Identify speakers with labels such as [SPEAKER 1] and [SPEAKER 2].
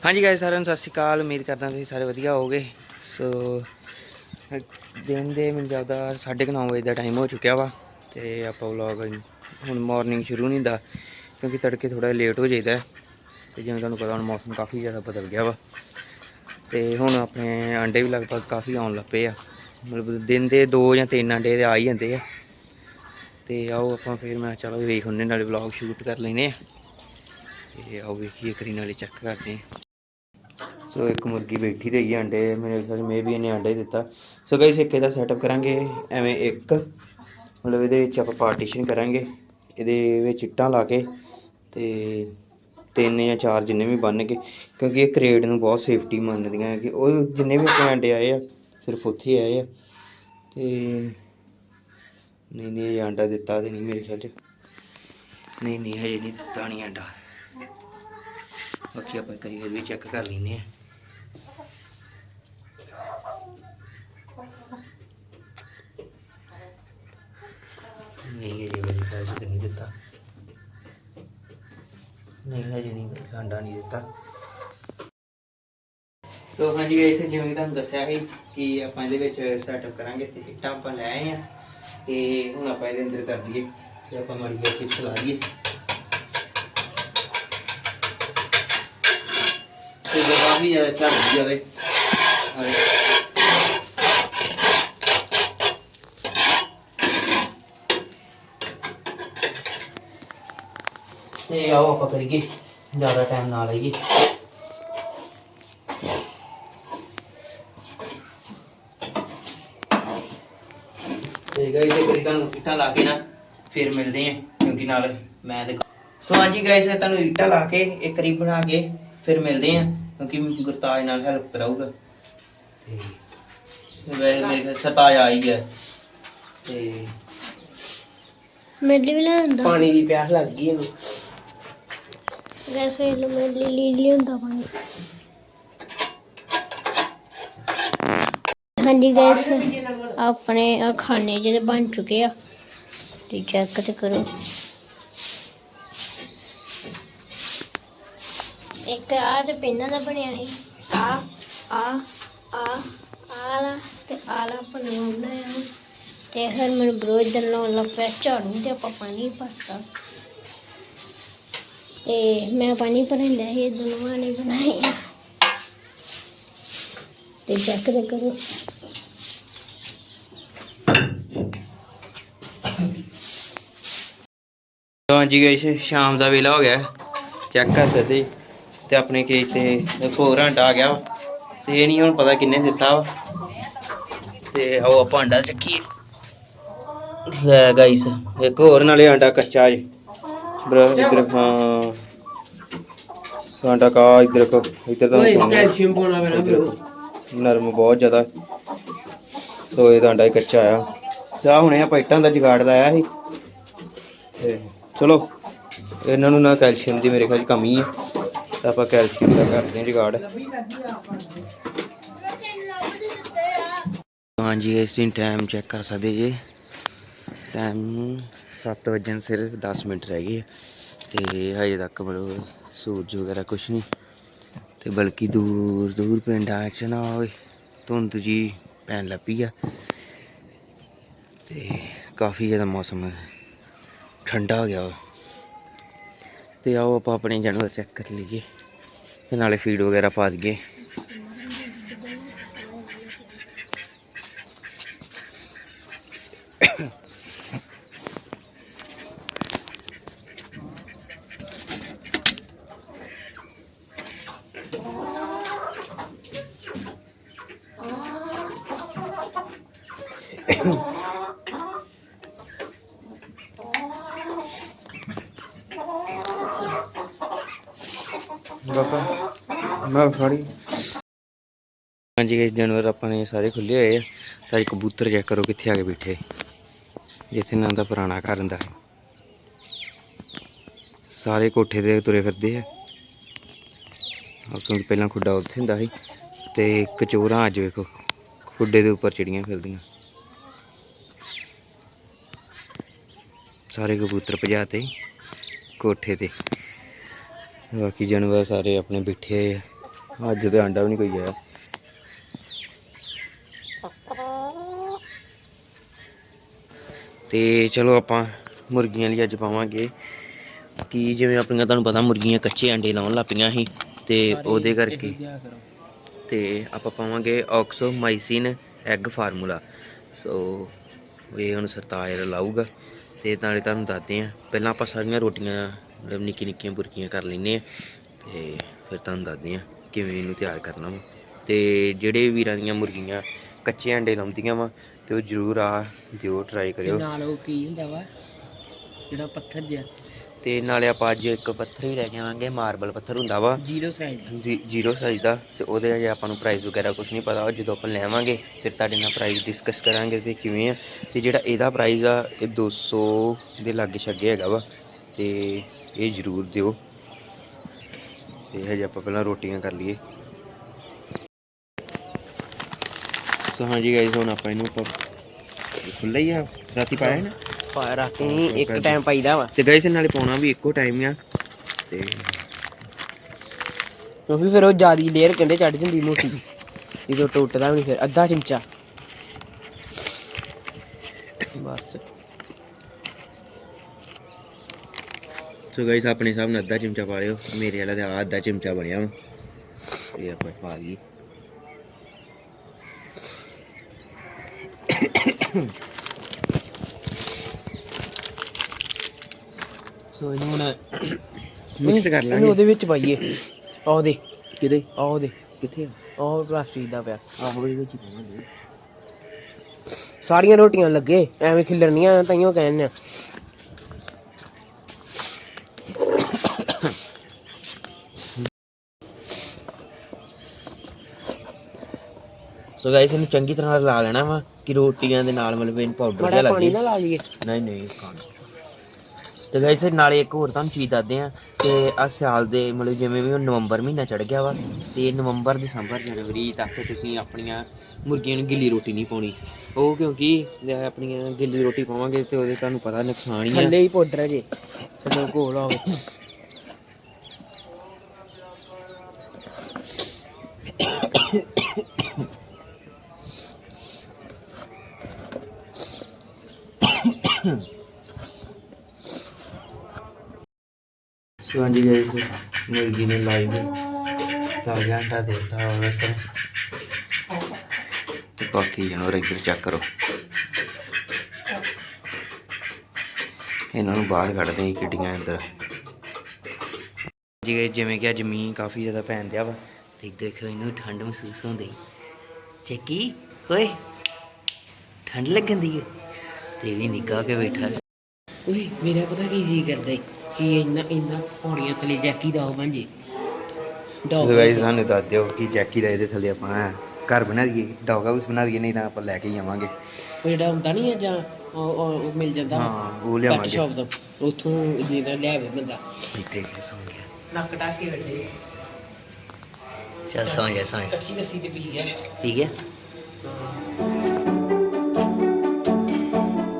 [SPEAKER 1] ਹਾਂਜੀ ਗਾਇਸ ਸਾਰਿਆਂ ਨੂੰ ਸਤਿ ਸ਼੍ਰੀ ਅਕਾਲ। ਉਮੀਦ ਕਰਦਾ ਤੁਸੀਂ ਸਾਰੇ ਵਧੀਆ ਹੋਵੋਗੇ। ਸੋ ਦਿਨ ਦੇ ਮੈਨੂੰ ਜਾਪਦਾ 9:30 ਵਜੇ ਦਾ ਟਾਈਮ ਹੋ ਚੁੱਕਿਆ ਵਾ ਤੇ ਆਪਾਂ ਵਲੌਗ ਹੁਣ ਮਾਰਨਿੰਗ ਸ਼ੁਰੂ ਨਹੀਂ ਦਾ ਕਿਉਂਕਿ ਤੜਕੇ ਥੋੜਾ ਲੇਟ ਹੋ ਜਾਈਦਾ ਹੈ ਤੇ ਜਿਵੇਂ ਤੁਹਾਨੂੰ ਪਤਾ ਹੁਣ ਮੌਸਮ ਕਾਫੀ ਜ਼ਿਆਦਾ ਬਦਲ ਗਿਆ ਵਾ। ਤੇ ਹੁਣ ਆਪਣੇ ਆਂਡੇ ਵੀ ਲਗਭਗ ਕਾਫੀ ਆਉਣ ਲੱਗ ਪਏ ਆ। ਮਤਲਬ ਦਿਨ ਦੇ 2 ਜਾਂ 3 ਆਂਡੇ ਤੇ ਆ ਹੀ ਜਾਂਦੇ ਆ। ਤੇ ਆਓ ਆਪਾਂ ਫਿਰ ਮੈਂ ਚਲੋ ਵੇਖ ਹੁੰਨੇ ਨਾਲੇ ਵਲੌਗ ਸ਼ੂਟ ਕਰ ਲੈਨੇ ਆ। ਤੇ ਆਓ ਵੇਖੀਏ ਕਰੀ ਨਾਲੇ ਚੈੱਕ ਕਰਦੇ ਆ। ਸੋ ਇੱਕ ਮੁਰਗੀ ਬੈਠੀ ਤੇ ਹੀ ਅੰਡੇ, ਮੇਰੇ ਖਿਆਲ ਮੇ ਵੀ ਇਹਨੇ ਅੰਡੇ ਦਿੱਤਾ। ਸੋ ਗਾਇਸ ਇੱਕ ਇਹਦਾ ਸੈਟਅਪ ਕਰਾਂਗੇ, ਐਵੇਂ ਇੱਕ, ਮਤਲਬ ਇਹਦੇ ਵਿੱਚ ਆਪਾਂ ਪਾਰਟੀਸ਼ਨ ਕਰਾਂਗੇ, ਇਹਦੇ ਵਿੱਚ ਇੱਟਾਂ ਲਾ ਕੇ ਤੇ ਤਿੰਨ ਜਾਂ ਚਾਰ ਜਿੰਨੇ ਵੀ ਬਣਨਗੇ, ਕਿਉਂਕਿ ਇਹ ਕਰੇਡ ਨੂੰ ਬਹੁਤ ਸੇਫਟੀ ਮੰਨਦੀਆਂ ਹੈ ਕਿ ਉਹ ਜਿੰਨੇ ਵੀ ਆਪਣੇ ਅੰਡੇ ਆਏ ਆ, ਸਿਰਫ ਉੱਥੇ ਹੀ ਆਏ ਆ। ਤੇ ਨਹੀਂ ਨਹੀਂ, ਇਹ ਆਂਡਾ ਦਿੱਤਾ ਤੇ ਨਹੀਂ ਮੇਰੇ ਖਿਆਲ ਚ। ਨਹੀਂ ਨਹੀਂ, ਹਜੇ ਨਹੀਂ ਦਿੱਤਾ, ਨਹੀਂ ਆਂਡਾ ਬਾਕੀ ਆਪਾਂ ਕਰੀ ਵੀ ਚੈੱਕ ਕਰ ਲੈਨੇ ਆ ਨਹੀਂ ਇਹ ਮੇਰੇ ਖਿਆਲ ਚ ਨਹੀਂ ਦਿੱਤਾ। ਨਹੀਂ, ਹਜੇ ਨਹੀਂ ਸਾਂਡਾ ਨਹੀਂ ਦਿੱਤਾ। ਸੋ ਹਾਂਜੀ ਗਾਇਸ ਜਿਵੇਂ ਕਿ ਤੁਹਾਨੂੰ ਦੱਸਿਆ ਸੀ ਕਿ ਆਪਾਂ ਇਹਦੇ ਵਿੱਚ ਸੈਟਅਪ ਕਰਾਂਗੇ ਤੇ ਇੱਟਾਂ ਆਪਾਂ ਲੈ ਆਏ ਆ ਤੇ ਹੁਣ ਆਪਾਂ ਇਹਦੇ ਅੰਦਰ ਕਰ ਦਈਏ ਤੇ ਆਪਾਂ ਮਾੜੀ ਜਿਹੀ ਚਿਪਸ ਲਾ ਦਈਏ। ਤੇ ਜੇ ਕਾਫੀ ਜ਼ਿਆਦਾ ਝੜ ਜਾਵੇ। ਤੇ ਆਓ ਆਪਾਂ ਕਰੀਏ ਜ਼ਿਆਦਾ ਟਾਈਮ ਨਾ ਲਈਏ। ਤੇ ਗਾਇਸ ਇਹ ਕਰੀ ਤੁਹਾਨੂੰ ਇੱਟਾਂ ਲਾ ਕੇ ਨਾ ਫਿਰ ਮਿਲਦੇ ਆ ਕਿਉਂਕਿ ਨਾਲ ਮੈਂ ਤੇ ਸੋ ਹਾਂਜੀ ਗਾਇਸ ਤੁਹਾਨੂੰ ਇੱਟਾਂ ਲਾ ਕੇ ਇੱਕ ਕਰੀ ਬਣਾ ਕੇ ਫਿਰ ਮਿਲਦੇ ਆ ਕਿਉਂਕਿ ਗੁਰਤਾਜ ਨਾਲ ਹੈਲਪ ਕਰਾਊਗਾ। ਤੇ ਵੈਸੇ ਮੇਰੇ ਕੋਲ ਸਰਤਾਜ ਆ ਹੀ ਗਿਆ। ਤੇ
[SPEAKER 2] ਮੇਰੇ ਵੀ ਲੈਂਦਾ
[SPEAKER 3] ਪਾਣੀ ਦੀ ਪਿਆਸ ਲੱਗ ਗਈ ਇਹਨੂੰ।
[SPEAKER 2] ਗੈਸ ਵੇਲ ਮੇਰੇ ਲਈ ਲੀ ਲਿਆਂਦਾ ਪਾਣੀ। ਹਾਂਜੀ ਗੈਸ ਆਪਣੇ ਆਹ ਖਾਣੇ ਜਿਹੜੇ ਬਣ ਚੁੱਕੇ ਆ, ਤੇ ਚੈੱਕ ਤੇ ਕਰੋ। ਇੱਕ ਆ ਤੇ ਪੈਨਾਂ ਦਾ ਬਣਿਆ ਸੀ। ਆ ਆ ਆ ਆਲਾ ਤੇ ਆਲਾ ਬਣਾਉਣਾ ਆ। ਤੇ ਹਰ ਮੈਨੂੰ ਬਰੋ ਲਾਉਣ ਲੱਗ ਪਿਆ ਝਾੜੂ ਤੇ ਆਪਾਂ ਪਾਣੀ ਭਰਤਾ। ਤੇ ਮੈਂ ਪਾਣੀ ਭਰਨ ਲਿਆ ਇਹ ਦੋਨੋਂ ਨੇ ਬਣਾਏ ਤੇ ਚੈੱਕ ਤੇ ਕਰੋ।
[SPEAKER 1] ਹਾਂਜੀ ਗਾਇਸ, ਸ਼ਾਮ ਦਾ ਵੇਲਾ ਹੋ ਗਿਆ। ਚੈੱਕ ਕਰ ਸਕਦੇ। ਤੇ ਆਪਣੇ ਕੇਜ ਤੇ ਇੱਕ ਹੋਰ ਆਂਡਾ ਆ ਗਿਆ। ਵਾ। ਤੇ ਇਹ ਨਹੀਂ ਹੁਣ ਪਤਾ ਕਿੰਨੇ ਦਿੱਤਾ ਵਾ। ਤੇ ਆਓ ਆਪਾਂ ਆਂਡਾ ਚੱਕੀਏ। ਲੈ ਗਾਇਸ, ਇੱਕ ਹੋਰ ਨਾਲੇ ਆਂਡਾ ਕੱਚਾ ਜੀ। ਬਰ ਇਧਰ ਹਾਂ। ਸਾਡਾ ਕਾ ਇਧਰ ਕੋ ਇਧਰ ਤਾਂ
[SPEAKER 3] ਓਏ
[SPEAKER 1] ਪਾਉਂਦੇ ਆ।
[SPEAKER 3] ਕੈਲਸ਼ੀਅਮ ਪਾਉਣਾ ਪੈਣਾ
[SPEAKER 1] ਨਰਮ ਬਹੁਤ ਜ਼ਿਆਦਾ। ਸੋ ਇਹ ਤਾਂ ਅੰਡਾ ਹੀ ਕੱਚਾ ਆ। ਜਾ ਹੁਣੇ ਆਪਾਂ ਇੱਟਾਂ ਦਾ ਜੁਗਾੜ ਲਾਇਆ ਸੀ। ਤੇ ਚਲੋ ਇਹਨਾਂ ਨੂੰ ਨਾ ਕੈਲਸ਼ੀਅਮ ਦੀ ਮੇਰੇ ਖਿਆਲ 'ਚ ਕਮੀ ਹੈ ਤਾਂ ਆਪਾਂ ਕੈਲਸ਼ੀਅਮ ਦਾ ਕਰਦੇ ਹਾਂ ਜੁਗਾੜ। ਹਾਂਜੀ ਇਸ ਦਿਨ ਟਾਈਮ ਚੈੱਕ ਕਰ ਸਕਦੇ ਜੀ। ਟਾਈਮ 7 ਵਜੇ ਸਿਰਫ 10 ਮਿੰਟ ਰਹਿ ਗਏ ਆ। ਤੇ ਹਜੇ ਤੱਕ ਮਤਲਬ ਸੂਰਜ ਵਗੈਰਾ ਕੁਛ ਨਹੀਂ। ਤੇ ਬਲਕਿ ਦੂਰ ਦੂਰ ਪਿੰਡਾਂ 'ਚ ਨਾ ਹੋਏ ਧੁੰਦ ਜੀ ਪੈਣ ਲੱਪੀ ਆ। ਤੇ ਕਾਫੀ ਜ਼ਿਆਦਾ ਮੌਸਮ ਠੰਡਾ ਹੋ ਗਿਆ ਵਾ। ਤੇ ਆਓ ਆਪਾਂ ਆਪਣੇ ਜਾਨਵਰ ਚੈੱਕ ਕਰ ਲਈਏ ਤੇ ਨਾਲੇ ਫੀਡ ਵਗੈਰਾ ਪਾ ਦਈਏ। ਮੈਂ ਫੜੀ। ਹਾਂਜੀ ਇਹ ਜਾਨਵਰ ਆਪਾਂ ਨੇ ਸਾਰੇ ਖੁੱਲੇ ਹੋਏ ਆ। ਤਾਂ ਕਬੂਤਰ ਚੈੱਕ ਕਰੋ ਕਿੱਥੇ ਆ ਕੇ ਬੈਠੇ। ਜਿੱਥੇ ਇਹਨਾਂ ਦਾ ਪੁਰਾਣਾ ਘਰ ਹੁੰਦਾ ਹੈ। ਸਾਰੇ ਕੋਠੇ ਤੇ ਤੁਰੇ ਫਿਰਦੇ ਆ। ਕਿਉਂਕਿ ਪਹਿਲਾਂ ਖੁੱਡਾ ਉੱਥੇ ਹੁੰਦਾ ਸੀ ਤੇ ਕਚੋਰਾਂ ਅੱਜ ਵੇਖੋ, ਖੁੱਡੇ ਦੇ ਉੱਪਰ ਚਿੜੀਆਂ ਫਿਰਦੀਆਂ। ਸਾਰੇ ਕਬੂਤਰ ਭਜਾਤੇ ਕੋਠੇ ਤੇ। ਬਾਕੀ ਜਾਨਵਰ ਸਾਰੇ ਆਪਣੇ ਬੈਠੇ ਹੋਏ ਆ। ਅੱਜ ਤੇ ਆਂਡਾ ਵੀ ਨਹੀਂ ਕੋਈ ਆਇਆ। ਤੇ ਚਲੋ ਆਪਾਂ ਮੁਰਗੀਆਂ ਲਈ ਅੱਜ ਪਾਵਾਂਗੇ। ਕਿ ਜਿਵੇਂ ਆਪਣੀਆਂ ਤੁਹਾਨੂੰ ਪਤਾ ਮੁਰਗੀਆਂ ਕੱਚੇ ਅੰਡੇ ਲਾਉਣ ਲੱਪੀਆਂ ਸੀ ਤੇ ਉਹਦੇ ਕਰਕੇ ਤੇ ਆਪਾਂ ਪਾਵਾਂਗੇ ਆਕਸੋਮਾਈਸਿਨ ਐਗ ਫਾਰਮੂਲਾ। ਸੋ ਇਹ ਹੁਣ ਸਰਤਾਜ ਲਾਊਗਾ। ਤੇ ਨਾਲੇ ਤੁਹਾਨੂੰ ਦੱਸਦੇ ਆ ਪਹਿਲਾਂ ਆਪਾਂ ਸਾਰੀਆਂ ਰੋਟੀਆਂ ਮਤਲਬ ਨਿੱਕੀ ਨਿੱਕੀਆਂ ਬੁਰਕੀਆਂ ਕਰ ਲੈਨੇ ਆ ਤੇ ਫਿਰ ਤੁਹਾਨੂੰ ਦੱਸਦੇ ਆ ਕਿਵੇਂ ਇਹਨੂੰ ਤਿਆਰ ਕਰਨਾ ਵਾ। ਤੇ ਜਿਹੜੇ ਵੀਰਾਂ ਦੀਆਂ ਮੁਰਗੀਆਂ ਕੱਚੇ ਅੰਡੇ ਲਾਉਂਦੀਆਂ ਵਾ ਤੇ ਉਹ ਜ਼ਰੂਰ ਆ ਦਿਓ ਟਰਾਈ ਕਰਿਓ।
[SPEAKER 3] ਨਾਲ ਉਹ ਕੀ ਹੁੰਦਾ ਵਾ? ਜਿਹੜਾ ਪੱਥਰ ਜਿਹਾ।
[SPEAKER 1] ਤੇ ਨਾਲੇ ਆਪਾਂ ਅੱਜ ਇੱਕ ਪੱਥਰ ਵੀ ਲੈ ਕੇ ਆਵਾਂਗੇ ਮਾਰਬਲ ਪੱਥਰ ਹੁੰਦਾ ਵਾ।
[SPEAKER 3] ਜ਼ੀਰੋ ਸਾਈਜ਼
[SPEAKER 1] ਜੀ- ਜ਼ੀਰੋ ਸਾਈਜ਼ ਦਾ। ਤੇ ਉਹਦੇ ਅਜੇ ਆਪਾਂ ਨੂੰ ਪ੍ਰਾਈਸ ਵਗੈਰਾ ਕੁਝ ਨਹੀਂ ਪਤਾ ਜਦੋਂ ਆਪਾਂ ਲੈਵਾਂਗੇ ਫਿਰ ਤੁਹਾਡੇ ਨਾਲ ਪ੍ਰਾਈਸ ਡਿਸਕਸ ਕਰਾਂਗੇ ਤੇ ਕਿਵੇਂ ਆ। ਤੇ ਜਿਹੜਾ ਇਹਦਾ ਪ੍ਰਾਈਸ ਆ ਇਹ 200 ਦੇ ਲਾਗੇ ਛੱਗੇ ਹੈਗਾ ਵਾ। ਤੇ ਇਹ ਜ਼ਰੂਰ ਦਿਓ। ਤੇ ਹਜੇ ਆਪਾਂ ਪਹਿਲਾਂ ਰੋਟੀਆਂ ਕਰ ਲਈਏ। ਸੋ ਹਾਂਜੀ ਗਾਇਸ ਹੁਣ ਆਪਾਂ ਇਹਨੂੰ ਆਪਾਂ ਖੁੱਲਾ ਹੀ ਆ ਰਾਤੀ ਪਾਇਆ ਨਾ?
[SPEAKER 3] ਪਾ ਰੱਖ ਕੇ ਇੱਕ ਟਾਈਮ ਪਾਈਦਾ ਵਾ।
[SPEAKER 1] ਤੇ ਗਾਇਸ ਨਾਲੇ ਪਾਉਣਾ ਵੀ ਇੱਕੋ ਟਾਈਮ ਆ। ਤੇ
[SPEAKER 3] ਕਿਉਂਕਿ ਫਿਰ ਉਹ ਜਿਆਦੀ ਲੇਅਰ ਕਹਿੰਦੇ ਚੜ ਜਾਂਦੀ ਮੋਟੀ। ਜਦੋਂ ਟੁੱਟਦਾ ਵੀ ਨਹੀਂ ਫਿਰ ਅੱਧਾ ਚਮਚਾ। ਬਸ।
[SPEAKER 1] ਸੋ ਗਾਇਸ ਆਪਣੇ ਹਿਸਾਬ ਨਾਲ ਅੱਧਾ ਚਮਚਾ ਪਾ ਲਿਓ। ਮੇਰੇ ਵਾਲਾ ਤੇ ਅੱਧਾ ਚਮਚਾ ਬਣਿਆ ਵਾ ਇਹ ਆਪਾਂ ਪਾ ਲਈ
[SPEAKER 3] ਸੋ ਇਹਨੂੰ ਹੁਣ
[SPEAKER 1] ਮਿਕਸ ਕਰ
[SPEAKER 3] ਇਹਨੂੰ
[SPEAKER 1] ਲਾਂਗੇ
[SPEAKER 3] ਉਹਦੇ ਵਿੱਚ ਪਾਈਏ। ਆਹ ਉਹਦੇ
[SPEAKER 1] ਕਿਤੇ
[SPEAKER 3] ਆਹ ਉਹਦੇ
[SPEAKER 1] ਕਿੱਥੇ ਆ?
[SPEAKER 3] ਆਹ ਪਲਾਸਟਿਕ ਦਾ ਪਿਆ।
[SPEAKER 1] ਆਹੋ ਇਹਦੇ ਵਿੱਚ ਪਾਵਾਂਗੇ।
[SPEAKER 3] ਸਾਰੀਆਂ ਰੋਟੀਆਂ ਲੱਗੇ। ਐਵੇਂ ਖਿਲਰਨੀਆਂ ਤਾਈਓ ਕਹਿੰਦੇ ਆ
[SPEAKER 1] ਸੋ ਗਾਇਸ ਇਹਨੂੰ ਚੰਗੀ ਤਰ੍ਹਾਂ ਲਾ ਲੈਣਾ ਵਾ ਕਿ ਰੋਟੀਆਂ ਦੇ ਨਾਲ ਮਤਲਬ ਇਹਨੂੰ ਪਾਊਡਰ ਜਿਹਾ
[SPEAKER 3] ਬੜਾ
[SPEAKER 1] ਲੱਗੇ
[SPEAKER 3] ਪਾਣੀ ਨਾ ਲਾ ਲਈਏ।
[SPEAKER 1] ਨਹੀਂ ਨਹੀਂ ਖਾਣਾ ਤੇ ਗਾਇਸ ਨਾਲੇ ਇੱਕ ਹੋਰ ਤੁਹਾਨੂੰ ਚੀਜ਼ ਦੱਸਦੇ ਆ ਕਿ ਆ ਸਿਆਲ ਦੇ ਮਤਲਬ ਜਿਵੇਂ ਵੀ ਹੁਣ ਨਵੰਬਰ ਮਹੀਨਾ ਚੜ ਗਿਆ ਵਾ ਤੇ ਨਵੰਬਰ ਦਸੰਬਰ ਜਨਵਰੀ ਤੱਕ ਤੁਸੀਂ ਆਪਣੀਆਂ ਮੁਰਗੀਆਂ ਨੂੰ ਗਿੱਲੀ ਰੋਟੀ ਨਹੀਂ ਪਾਉਣੀ। ਉਹ ਕਿਉਂਕਿ ਜੇ ਆਪਣੀਆਂ ਗਿੱਲੀ ਰੋਟੀ ਪਾਵਾਂਗੇ ਤੇ ਉਹਦੇ ਤੁਹਾਨੂੰ ਪਤਾ ਨੁਕਸਾਨ ਹੀ ਆ।
[SPEAKER 3] ਥੱਲੇ ਹੀ ਪਾਊਡਰ ਜੇ। ਥੱਲੇ ਘੋਲ ਹੋਵੇ
[SPEAKER 1] ਸੋ ਹਾਂਜੀ ਗਾਇਸ ਮੁਰਗੀ ਨੇ ਲਾਈਵ ਤਾਜ਼ਾ ਅੰਡਾ ਦੇਤਾ ਔਰ ਤੇ ਬਾਕੀ ਜਾਨਵਰ ਇੱਧਰ ਚੈੱਕ ਕਰੋ। ਇਹਨਾਂ ਨੂੰ ਬਾਹਰ ਕੱਢਦੇ ਹਾਂ ਕਿੱਡੀਆਂ ਅੰਦਰ ਜੀ guys, ਜਿਵੇਂ ਕਿ ਅੱਜ ਮੀਂਹ ਕਾਫੀ ਜ਼ਿਆਦਾ ਪੈਣ ਦਿਆ ਵਾ ਤੇ ਦੇਖੋ ਇਹਨੂੰ ਠੰਡ ਮਹਿਸੂਸ ਹੁੰਦੀ। ਚੱਕੀ ਓਏ ਠੰਡ ਲੱਗਦੀ ਹੈ ਤੇ ਵੀ ਨਿੱਗਾ ਕੇ ਬੈਠਾ
[SPEAKER 3] ਓਏ ਮੇਰਾ ਪਤਾ ਕੀ ਜੀ ਕਰਦਾ ਈ ਕਿ ਇੰਨਾ ਇੰਨਾ ਪੌੜੀਆਂ ਥੱਲੇ ਜੈਕੀ ਦਾ ਉਹ ਬਣ ਜੇ। ਡੌਗ
[SPEAKER 1] ਗਾਇਸ ਸਾਨੂੰ ਦੱਸ ਦਿਓ ਕਿ ਜੈਕੀ ਦਾ ਇਹਦੇ ਥੱਲੇ ਆਪਾਂ ਘਰ ਬਣਾ ਦਈਏ ਡੌਗ ਹਾਊਸ ਬਣਾ ਦਈਏ ਨਹੀਂ ਤਾਂ ਆਪਾਂ ਲੈ ਕੇ ਹੀ ਆਵਾਂਗੇ।
[SPEAKER 3] ਉਹ ਜਿਹੜਾ ਹੁੰਦਾ ਨਹੀਂ ਜਾਂ ਉਹ ਉਹ- ਉਹ ਮਿਲ ਜਾਂਦਾ
[SPEAKER 1] ਹਾਂ ਉਹ ਲਿਆਵਾਂਗੇ।
[SPEAKER 3] ਸ਼ਾਪ ਤੋਂ। ਉੱਥੋਂ ਜਿਹੜਾ ਲੈ ਆਵੇ ਬੰਦਾ।
[SPEAKER 1] ਇੱਥੇ ਕਿ ਸੌਂ ਗਿਆ।
[SPEAKER 3] ਨੱਕ ਟਾਕ ਕੇ ਬੈਠੇ।
[SPEAKER 1] ਚੱਲ ਸੌਂ ਜਾ ਸੌਂ ਜਾ
[SPEAKER 3] ਕੱਚੀ ਲੱਸੀ ਤੇ ਪੀ ਗਿਆ।
[SPEAKER 1] ਠੀਕ ਹੈ।
[SPEAKER 3] ਹਾਂ।